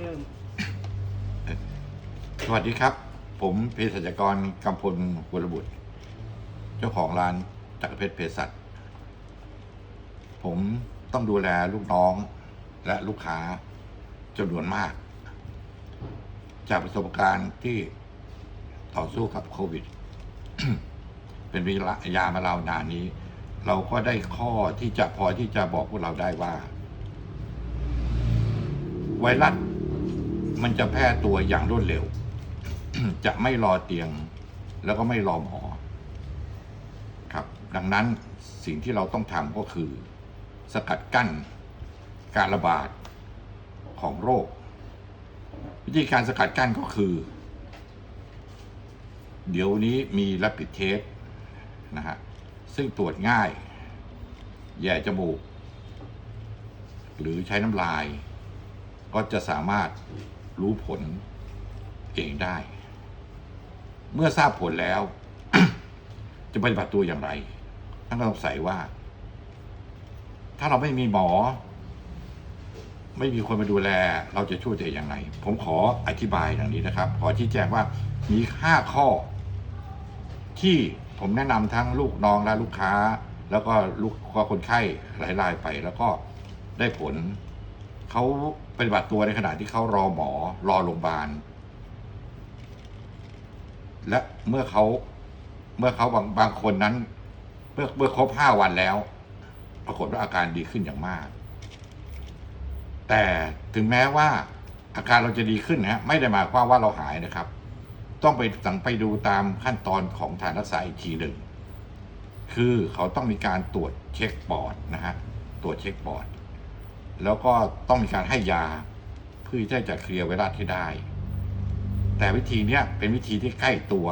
เริ่มสวัสดีครับ ผมเภสัชกรกำพลกุลบุตร เจ้าของร้านจักรเพชรเภสัชผมต้องดูแลลูกน้องและลูกค้าจำนวนมาก จากประสบการณ์ที่ต่อสู้กับโควิด เป็นระยะมาเราวนานนี้ เราก็ได้ข้อที่จะพอที่จะบอกพวกเราได้ว่า ไวรัส มันจะแพร่ตัวอย่างรวดเร็ว จะไม่รอเตียง แล้วก็ไม่รอหมอ ครับ ดังนั้นสิ่งที่เราต้องทำก็คือ สกัดกั้นการระบาดของโรค วิธีการสกัดกั้นก็คือ เดี๋ยวนี้มี rapid test นะฮะซึ่งตรวจง่าย แย่จมูก หรือใช้น้ำลาย ก็จะสามารถ รู้ผลเองได้ เมื่อทราบผลแล้ว จะปฏิบัติตัวอย่างไรท่านก็สงสัยว่า ถ้าเราไม่มีหมอ ไม่มีคนมาดูแล เราจะช่วยตัวเองอย่างไร ผมขออธิบายอย่างนี้นะครับ ขอชี้แจงว่ามีห้าข้อ ที่ผมแนะนำทั้งลูกน้องและลูกค้า แล้วก็ลูกก็คนไข้หลายรายไป แล้วก็ได้ผล เขาปฏิบัติตัวในขณะที่เขารอหมอรอโรงพยาบาล และเมื่อเขาเมื่อเขาบางบางคนนั้น เมื่อเมื่อครบห้าวันแล้ว ปรากฏว่าอาการดีขึ้นอย่างมาก แต่ถึงแม้ว่าอาการเราจะดีขึ้นนะฮะไม่ได้หมายความว่าเราหายนะครับ ต้องไปสังไปดูตามขั้นตอนของทางรักษาอีกทีหนึ่งคือเขาต้องมีการตรวจเช็คปอดนะฮะตรวจเช็คปอด แล้วก็ต้องมีการให้ยาเพื่อที่จะเคลียร์ไวรัสให้ได้ แต่วิธีนี้เป็นวิธีที่ใกล้ตัว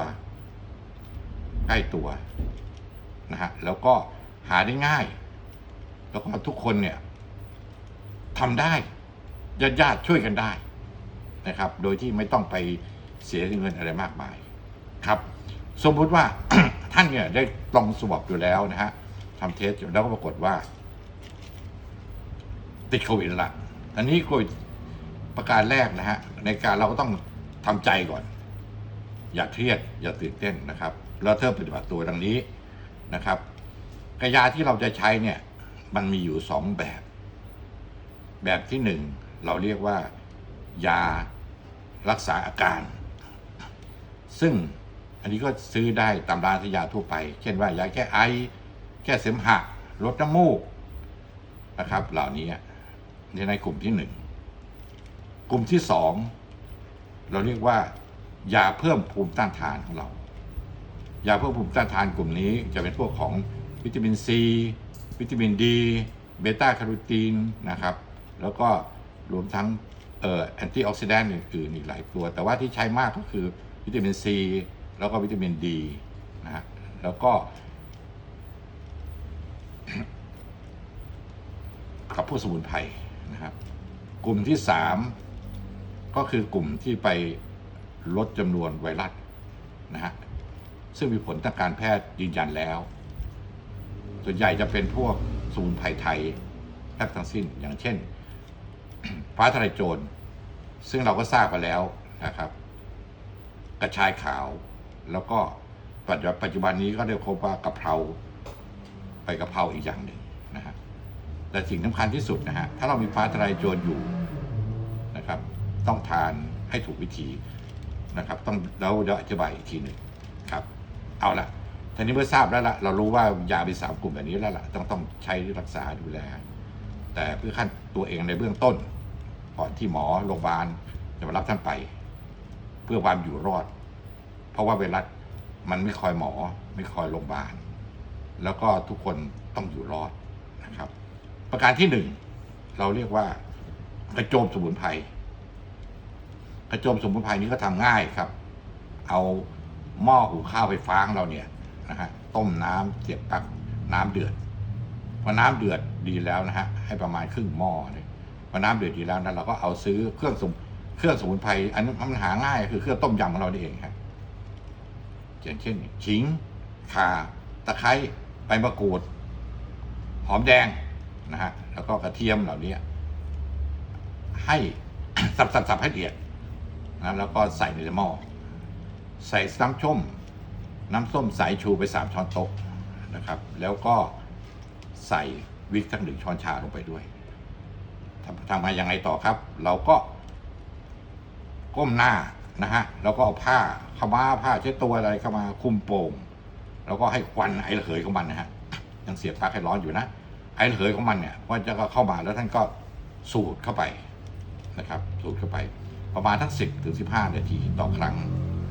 ใกล้ตัวนะฮะแล้วก็หาได้ง่าย แล้วก็ทุกคนเนี่ยทำได้ญาติญาติช่วยกันได้นะครับ โดยที่ไม่ต้องไปเสียเงินอะไรมากมายครับ สมมุติว่าท่านเนี่ยได้ลองสวอปอยู่แล้วนะฮะทำเทสแล้วก็ปรากฏว่า ติดโควิดล้วละอันนี้โควิดประการแรกนะฮะในการเราก็ต้องทำใจก่อน อย่าเครียด อย่าตื่นเต้นนะครับ แล้วเธอปฏิบัติตัวดังนี้นะครับกระยาที่เราจะใช้เนี่ย มันมีอยู่สองแบบ แบบที่หนึ่งเราเรียกว่า ยารักษาอาการ ซึ่งอันนี้ก็ซื้อได้ตามร้านยาทั่วไป เช่นว่ายาแก้ไอ แก้เสมหะลดน้ำมูกนะครับ เหล่านี้ นในกลุ่มที่หนึ่งกลุ่มที่สองเราเรียกว่า ยาเพิ่มภูมิต้านทานของเรา ยาเพิ่มภูมิต้านทานกลุ่มนี้จะเป็นพวกของวิตามินซี วิตามินดีเบต้าแคโรทีนนะครับ แล้วก็รวมทั้งเอ่อแอนตี้ออกซิแดนต์อื่นๆอีกหลายตัว แต่ว่าที่ใช้มากก็คือวิตามินซีแล้วก็วิตามินดีนะฮะแล้วก็ กับพวกสมุนไพร นะครับ กลุ่มที่สามก็คือกลุ่มที่ไปลดจำนวนไวรัสนะฮะซึ่งมีผลทางการแพทย์ยืนยันแล้ว ส่วนใหญ่จะเป็นพวกสมุนไพรไทยแทบทั้งสิ้นอย่างเช่น ฟ้าทะลายโจร ซึ่งเราก็ทราบไปแล้วนะครับ กระชายขาว แล้วก็ปัจจุบันนี้ก็ได้พบว่ากะเพราไปกะเพราอีกอย่างหนึ่งนะฮะ แต่สิ่งสำคัญที่สุดนะฮะ ถ้าเรามีฟ้าทลายโจรอยู่นะครับ ต้องทานให้ถูกวิธีนะครับ ต้องแล้วเดี๋ยวอธิบายอีกทีหนึ่งครับ เอาละทีนี้เมื่อทราบแล้วละเรารู้ว่ายามีสามกลุ่มแบบนี้แล้วล่ะต้องต้องใช้รักษาดูแล แต่เพื่อขั้นตัวเองในเบื้องต้นก่อนที่หมอโรงพยาบาลจะมารับท่านไป เพื่อความอยู่รอด เพราะว่าไวรัสมันไม่คอยหมอ ไม่คอยโรงพยาบาล แล้วก็ทุกคนต้องอยู่รอดนะครับ ประการที่หนึ่งเราเรียกว่ากระโจมสมุนไพรกระโจมสมุนไพรนี้ก็ทำง่ายครับ เอาหม้อหุงข้าวไฟฟ้างเราเนี่ยนะฮะต้มน้ำเสียบปลั๊กน้ำเดือดพอน้ำเดือดดีแล้วนะฮะให้ประมาณครึ่งหม้อเลยพอน้ำเดือดดีแล้วนะเราก็เอาซื้อเครื่องสมุนเครื่องสมุนไพรอันนี้มันหาง่ายคือเครื่องต้มยำของเราเองครับอย่างเช่นขิงข่าตะไคร้ใบมะกรูดหอมแดง นะฮะแล้วก็กระเทียมเหล่านี้ให้สับสับสับให้ละเอียดนะแล้วก็ใส่ในหม้อใส่น้ำส้มน้ำส้มสายชูไปสามช้อนโต๊ะนะครับ แล้วก็ใส่วิกสักหนึ่งช้อนชาลงไปด้วยทำทำมายังไงต่อครับ เราก็ ก้มหน้านะฮะแล้วก็เอาผ้าขาม้าผ้าเช็ดตัวอะไรเข้ามาคุมโป่งแล้วก็ให้ควันไอระเหยของมันนะฮะยังเสียบปลั๊กให้ร้อนอยู่นะ ไอระเหยของมันเนี่ยก็จะเข้ามาแล้วท่านก็สูดเข้าไปนะครับสูดเข้าไปประมาณทั้งสิบถึงสิบห้านาทีต่อครั้ง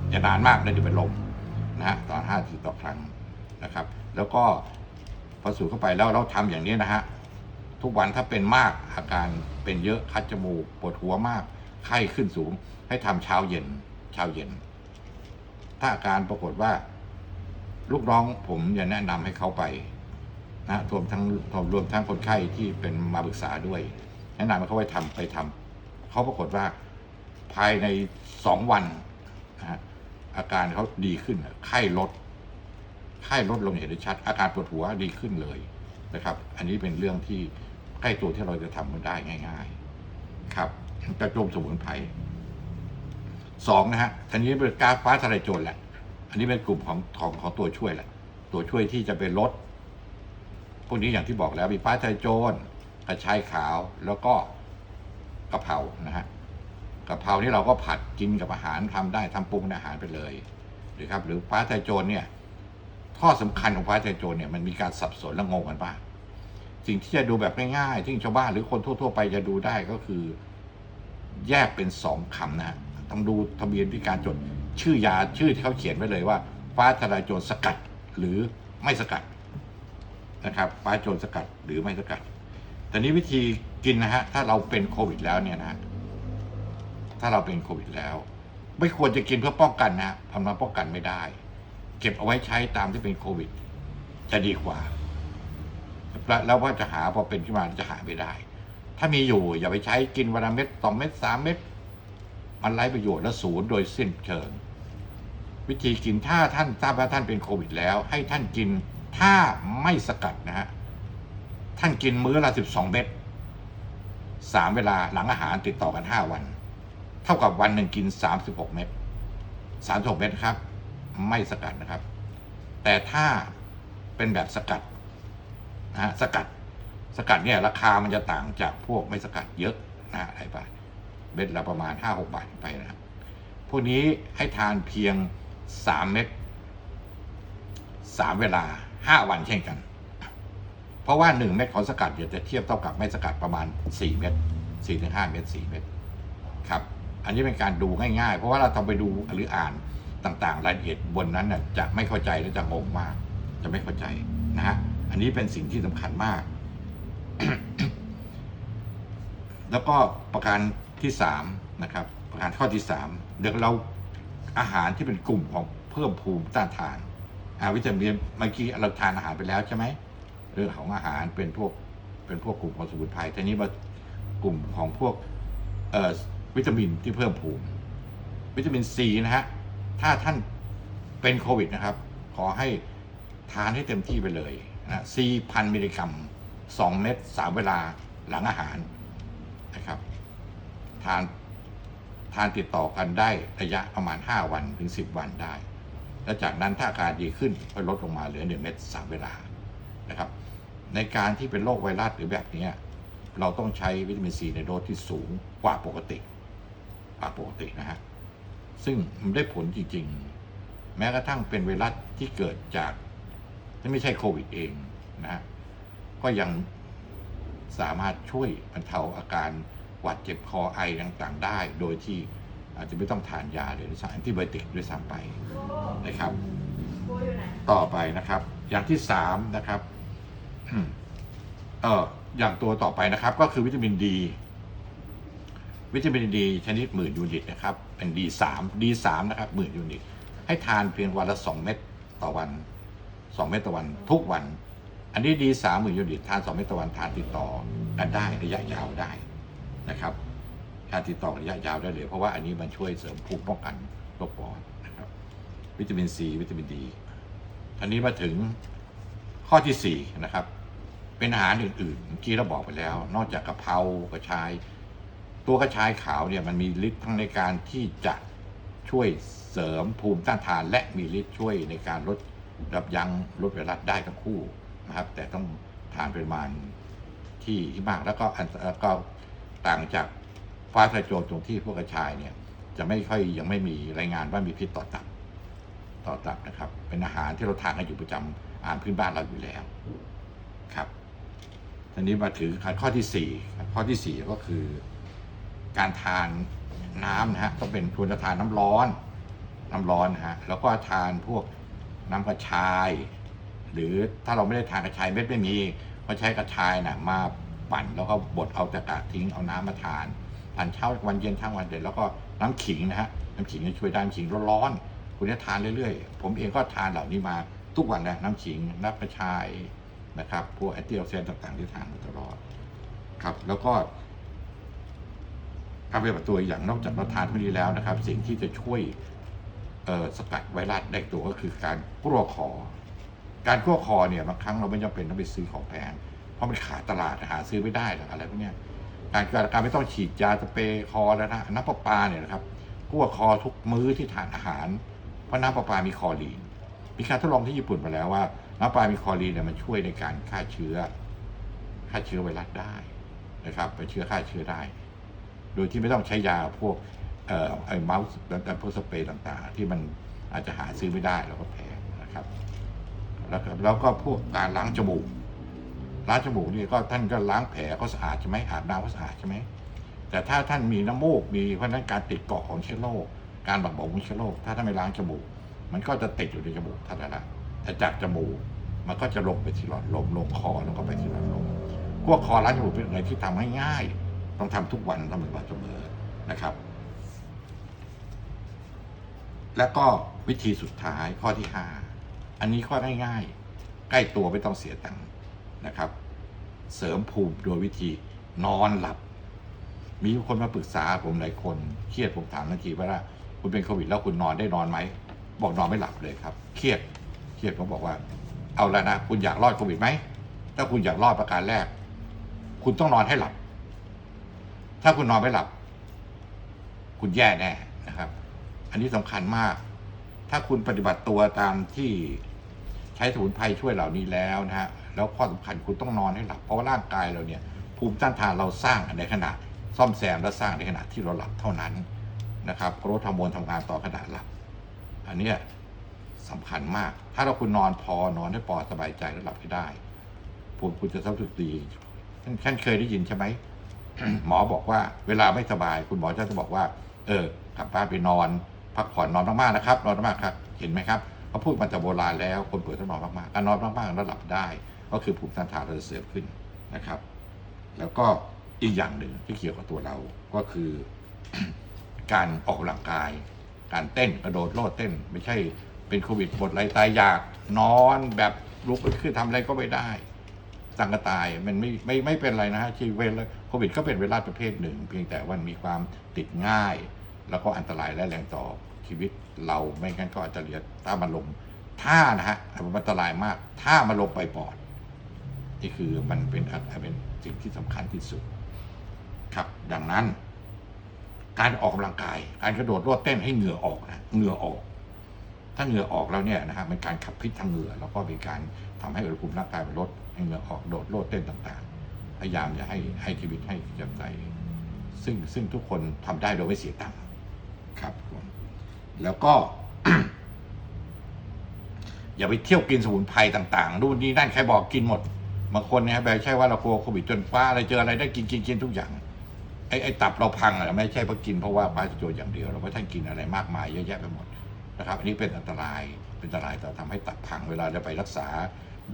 อย่านานมากเดี๋ยวเป็นลมนะฮะต่อห้าทีต่อครั้งนะครับ แล้วก็พอสูดเข้าไปแล้วเราทำอย่างนี้นะฮะทุกวันถ้าเป็นมากอาการเป็นเยอะคัดจมูกปวดหัวมากไข้ขึ้นสูง ให้ทำเช้าเย็นเช้าเย็น ถ้าอาการปรากฏว่า ลูกน้องผมจะแนะนำให้เขาไป นะรวมทั้งรวมทั้งคนไข้ที่เป็นมาปรึกษาด้วย แนะนำให้เขาไปทำไปทำเขาปรากฏว่าภายในสองวันนะฮะอาการเขาดีขึ้นไข้ลดไข้ลดลงเห็นได้ชัด อาการปวดหัวดีขึ้นเลยนะครับ อันนี้เป็นเรื่องที่ใกล้ตัวที่เราจะทำมันได้ง่าย ๆ ครับกระโจมสมุนไพรสองนะฮะอันนี้เป็นการฟ้าทะลายโจรแหละ อันนี้เป็นกลุ่มของของของตัวช่วยแหละ ตัวช่วยที่จะเป็นลด พวกนี้อย่างที่บอกแล้วมีฟ้าทะลายโจรกระชายขาวแล้วก็กะเพรานะฮะกะเพรานี่เราก็ผัดกินกับอาหารทำได้ทำปรุงอาหารไปเลยหรือครับ หรือฟ้าทะลายโจรเนี่ยข้อสำคัญของฟ้าทะลายโจรเนี่ยมันมีการสับสนและงงกันบ้างสิ่งที่จะดูแบบง่ายๆที่ชาวบ้านหรือคนทั่ว ๆ ไปจะดูได้ก็คือแยกเป็นสองคำนะฮะต้องดูทะเบียนที่การจดชื่อยาชื่อที่เขาเขียนไว้เลยว่า ฟ้าทลายโจรสกัดหรือไม่สกัด นะครับฟ้าโจรสกัดหรือไม่สกัด แต่นี้วิธีกินนะฮะ ถ้าเราเป็นโควิดแล้วเนี่ยนะ ถ้าเราเป็นโควิดแล้ว ไม่ควรจะกินเพื่อป้องกันนะทำมาป้องกันไม่ได้ เก็บเอาไว้ใช้ตามที่เป็นโควิด จะดีกว่าแล้วแล้วว่าจะหาพอเป็นขึ้นมาจะหาไม่ได้ ถ้ามีอยู่อย่าไปใช้กินวันละเม็ดสองเม็ดสามเม็ดมันไร้ประโยชน์และศูนย์โดยสิ้นเชิง วิธีกินถ้าท่านทราบว่าท่านเป็นโควิดแล้ว ให้ท่านกิน ถ้าไม่สกัดนะฮะ ท่านกินมื้อละสิบสองเม็ดสามเวลาหลังอาหารติดต่อกันห้าวัน เท่ากับวันหนึ่งกินสามสิบหกเม็ดสามสิบหกเม็ดครับ ไม่สกัดนะครับ แต่ถ้าเป็นแบบสกัดนะฮะสกัด สกัดเนี่ยราคามันจะต่างจากพวกไม่สกัดเยอะนะอะไรไปเม็ดละประมาณห้าหกบาทไปนะครับพวกนี้ให้ทานเพียงสามเม็ดสามเวลา ห้าวันเช่นกัน เพราะว่าหนึ่งเม็ดของสกัดเดี๋ยวจะเทียบเท่ากับไม่สกัดประมาณสี่เม็ดสี่ถึงห้าเม็ดสี่เม็ดครับ อันนี้เป็นการดูง่ายๆ เพราะว่าเราต้องไปดูหรืออ่านต่างๆ รายละเอียดบนนั้นน่ะจะไม่เข้าใจและจะงงมาก จะไม่เข้าใจนะฮะอันนี้เป็นสิ่งที่สำคัญมาก แล้วก็ประการที่สามนะครับ ประการข้อที่สามเดี๋ยวเราอาหารที่เป็นกลุ่มของเพิ่มภูมิต้านทาน วิตามินเมื่อกี้เราทานอาหารไปแล้วใช่ไหมเรื่องของอาหารเป็นพวกเป็นพวกกลุ่มของสมุนไพรทีนี้มากลุ่มของพวกเอวิตามินที่เพิ่มภูมิ วิตามินซีนะฮะถ้าท่านเป็นโควิดนะครับ ขอให้ทานให้เต็มที่ไปเลยนะซีพันมิลลิกรัมสองเม็ดสามเวลาหลังอาหารนะครับ ทานทานติดต่อกันได้ระยะประมาณ 5 วันถึง 10 วันได้ แล้วจากนั้นถ้าอาการดีขึ้นก็ลดลงมาเหลือ 1 เม็ด3เวลานะครับในการที่เป็นโรคไวรัสหรือแบบนี้เราต้องใช้วิตามินซีในโดสที่สูงกว่าปกติกว่าปกตินะฮะซึ่งมันได้ผลจริง ๆ แม้กระทั่งเป็นไวรัสที่เกิดจากที่ไม่ใช่โควิดเองนะฮะก็ยังสามารถช่วยบรรเทาอาการหวัดเจ็บคอไอต่างๆได้ โดยที่ อาจจะไม่ต้องทานยาหรือสารแอนติไบอติกด้วยซ้ำไปนะครับ ต่อไปนะครับ อย่างที่สามนะครับเอออย่างตัวต่อไปนะครับ ก็คือวิตามินดี วิตามินดีชนิดหมื่นยูนิตนะครับ เป็นดีสามดีสามนะครับหมื่นยูนิต ให้ทานเพียงวันละสองเม็ดต่อวันสองเม็ดต่อวันทุกวัน อันนี้ดีสามหมื่นยูนิตทานสองเม็ดต่อวันทานติดต่อกันได้ระยะยาวได้นะครับ ทานติดต่อระยะยาวได้เลย เพราะว่าอันนี้มันช่วยเสริมภูมิป้องกันโรคปอดนะครับ วิตามินซีวิตามินดีทีนี้มาถึงข้อที่สี่นะครับ เป็นอาหารอื่นๆเมื่อกี้เราบอกไปแล้ว นอกจากกะเพรากระชาย ตัวกระชายขาวเนี่ยมันมีฤทธิ์ทั้งในการที่จะช่วยเสริมภูมิต้านทาน และมีฤทธิ์ช่วยในการลดยับยั้งลดไวรัสได้ทั้งคู่นะครับ แต่ต้องทานปริมาณที่ที่มากแล้วก็อันแล้วก็ต่างจาก ฟ้าทลายโจรตรงที่พวกกระชายเนี่ยจะไม่ค่อยยังไม่มีรายงานว่ามีพิษต่อตับต่อตับนะครับ เป็นอาหารที่เราทานกันอยู่ประจำอาหารพื้นบ้านเราอยู่แล้วครับทีนี้มาถึงข้อที่สี่ข้อที่สี่ก็คือ การทานน้ำนะฮะต้องเป็นควรจะทานน้ำร้อน น้ำร้อนฮะแล้วก็ทานพวกน้ำกระชาย หรือถ้าเราไม่ได้ทานกระชายเม็ดไม่มีก็ใช้กระชายนะมาปั่นแล้วก็บดเอาแต่กากทิ้งเอาน้ำมาทาน ทานเช้าวันเย็นทั้งวันเด็ดแล้วก็น้ำขิงนะฮะน้ำขิงจะช่วยได้น้ำขิงร้อนๆคุณจะทานเรื่อยๆ ผมเองก็ทานเหล่านี้มาทุกวันนะน้ำขิงน้ำกระชายนะครับพวกแอนตี้ออกซิแดนต์ต่างๆที่ทานมาตลอดครับ แล้วก็การปฏิบัติตัวอย่างนอกจากเราทานพวกนี้แล้วนะครับ สิ่งที่จะช่วยสกัดไวรัสได้ตัวก็คือการกลัวคอการกลัวคอเนี่ยบางครั้งเราไม่จำเป็นต้องไปซื้อของแพงเพราะมันขาดตลาดหาซื้อไม่ได้หรืออะไรพวกเนี้ย การการไม่ต้องฉีดยาสเปรย์คอแล้วนะน้ำประปาเนี่ยนะครับกลัวคอทุกมื้อที่ทานอาหาร เพราะน้ำประปามีคอรีน มีการทดลองที่ญี่ปุ่นมาแล้วว่า น้ำประปามีคอรีนเนี่ยมันช่วยในการฆ่าเชื้อฆ่าเชื้อไวรัสได้นะครับเป็นเชื้อฆ่าเชื้อได้ โดยที่ไม่ต้องใช้ยาพวกเอ่อไอ้เมาส์และพวกสเปรย์ต่างๆ ที่มันอาจจะหาซื้อไม่ได้แล้วก็แพงนะครับ แล้วก็แล้วก็พวกการล้างจมูก ล้างจมูกนี่ก็ท่านก็ล้างแผลก็สะอาดใช่ไหมอาบน้ำก็สะอาดใช่ไหมแต่ถ้าท่านมีน้ำมูกมีเพราะนั้นการติดเกาะของเชื้อโรคการบักบงของเชื้อโรคถ้าท่านไม่ล้างจมูก มันก็จะติดอยู่ในจมูกท่านละแต่จากจมูกมันก็จะลงไปที่หลอดลมลงคอแล้วก็ไปที่หลอดลมพวกคอล้างจมูกเป็นอะไรที่ทำง่าย ต้องทำทุกวันทำเป็นวันเสมอนะครับ แล้วก็วิธีสุดท้ายข้อที่ห้าอันนี้ข้อง่ายๆใกล้ตัวไม่ต้องเสียตังค์ นะครับ เสริมภูมิโดยวิธีนอนหลับ มีคนมาปรึกษาผมหลายคนเครียดผมถามทันทีว่าคุณเป็นโควิดแล้วคุณนอนได้นอนไหมบอกนอนไม่หลับเลยครับ เครียดเครียดผมบอกว่า เอาแล้วนะคุณอยากรอดโควิดไหมถ้าคุณอยากรอดประการแรก คุณต้องนอนให้หลับ ถ้าคุณนอนไม่หลับ คุณแย่แน่นะครับ อันนี้สำคัญมาก ถ้าคุณปฏิบัติตัวตามที่ใช้สมุนไพรช่วยเหล่านี้แล้วนะฮะ แล้วข้อสำคัญคุณต้องนอนให้หลับเพราะว่าร่างกายเราเนี่ยภูมิต้านทานเราสร้างในขณะซ่อมแซมและสร้างในขณะที่เราหลับเท่านั้นนะครับโกรทฮอร์โมนทำงานต่อขณะหลับ อันเนี้ยสำคัญมาก ถ้าเราคุณนอนพอนอนให้ปอดสบายใจและหลับให้ได้ภูมิคุณจะรู้สึกดีท่านเคยได้ยินใช่ไหมหมอบอกว่าเวลาไม่สบาย คุณหมอจะบอกว่า เออกลับบ้านไปนอน พักผ่อนนอนมากๆนะครับ นอนมากครับ เห็นไหมครับเขาพูดมาแต่โบราณแล้วคนป่วยต้องนอนมากๆการนอนมากๆแล้วหลับได้ ก็คือภูมิต้านทานเราจะเสริมขึ้นนะครับ แล้วก็อีกอย่างหนึ่งที่เกี่ยวกับตัวเราก็คือ การออกกำลังกาย การเต้นกระโดดโลดเต้น ไม่ใช่เป็นโควิดหมดไรตายอยากนอนแบบลุกขึ้นทำอะไรก็ไม่ได้สังกตายมันไม่ไม่ไม่เป็นไรนะฮะชีวิตโควิดก็เป็นไวรัสประเภทหนึ่ง เพียงแต่ว่ามีความติดง่าย แล้วก็อันตรายและแรงต่อชีวิตเราไม่งั้นก็อาจจะเรียนถ้ามันลงถ้านะฮะมันอันตรายมาก ถ้ามันลงไปปอด นี่คือมันเป็นอาจจะเป็นสิ่งที่สำคัญที่สุด ครับ ดังนั้น การออกกำลังกาย การกระโดดโลดเต้นให้เหงื่อออกนะเหงื่อออก ถ้าเหงื่อออกแล้วเนี่ยนะฮะเป็นการขับพิษทางเหงื่อ แล้วก็เป็นการทำให้อุณหภูมิร่างกายมันลดให้เหงื่อออกโดดโลดเต้นต่างๆ พยายามอย่าให้ให้ชีวิตให้จำใจ ซึ่งซึ่งทุกคนทำได้โดยไม่เสียตังค์ครับผมแล้วก็อย่าไปเที่ยวกินสมุนไพรต่างๆนู่นนี่นั่นใครบอกกินหมด บางคนเนี่ยแบบใช่ว่าเรากลัวโควิดจนป้าอะไรเจออะไรได้กินกินกินทุกอย่างไอ้ไอ้ตับเราพังอะไม่ใช่เพราะกินเพราะว่าปลาโจอย่างเดียวเราเพราะท่านกินอะไรมากมายเยอะแยะไปหมดนะครับอันนี้เป็นอันตรายเป็นอันตรายต่อทำให้ตับพังเวลาเราไปรักษา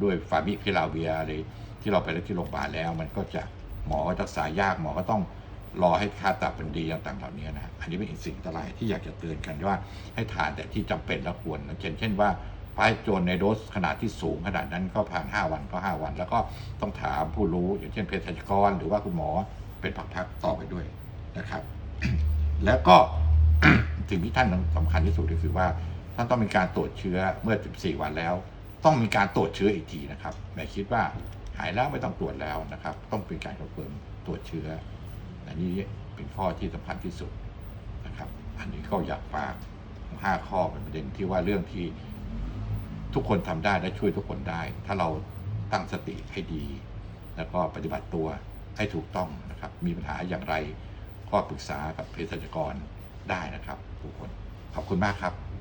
ด้วยฟาบิพิลาเวียอะไรที่เราไปที่โรงพยาบาลแล้ว มันก็จะหมอก็รักษายากหมอก็ต้องรอให้ค่าตับเป็นดีต่างๆเหล่านี้นะอันนี้เป็นอีกสิ่งอันตรายที่อยากจะเตือนกันว่าให้ทานแต่ที่จำเป็นและควรเช่นเช่นว่า ไฟโจนในโดสขนาดที่สูงขนาดนั้นก็ผ่าน5วันก็ 5 วัน แล้วก็ต้องถามผู้รู้อย่างเช่นเภสัชกร หรือว่าคุณหมอเป็นพักๆต่อไปด้วยนะครับ แล้วก็สิ่งที่ท่านสำคัญที่สุดก็คือว่าท่านต้องมีการตรวจเชื้อเมื่อ 14 วันแล้ว ต้องมีการตรวจเชื้ออีกทีนะครับไม่คิดว่าหายแล้วไม่ต้องตรวจแล้วนะครับ ต้องเป็นการคอนเฟิร์มตรวจเชื้อ อันนี้เป็นข้อที่สำคัญที่สุดนะครับ อันนี้ก็อยากฝากห้าข้อเป็นประเด็นที่ว่าเรื่องที่ ทุกคนทำได้และช่วยทุกคนได้ ถ้าเราตั้งสติให้ดี แล้วก็ปฏิบัติตัวให้ถูกต้องนะครับ มีปัญหาอย่างไรก็ปรึกษากับเภสัชกรได้นะครับ ทุกคนขอบคุณมากครับ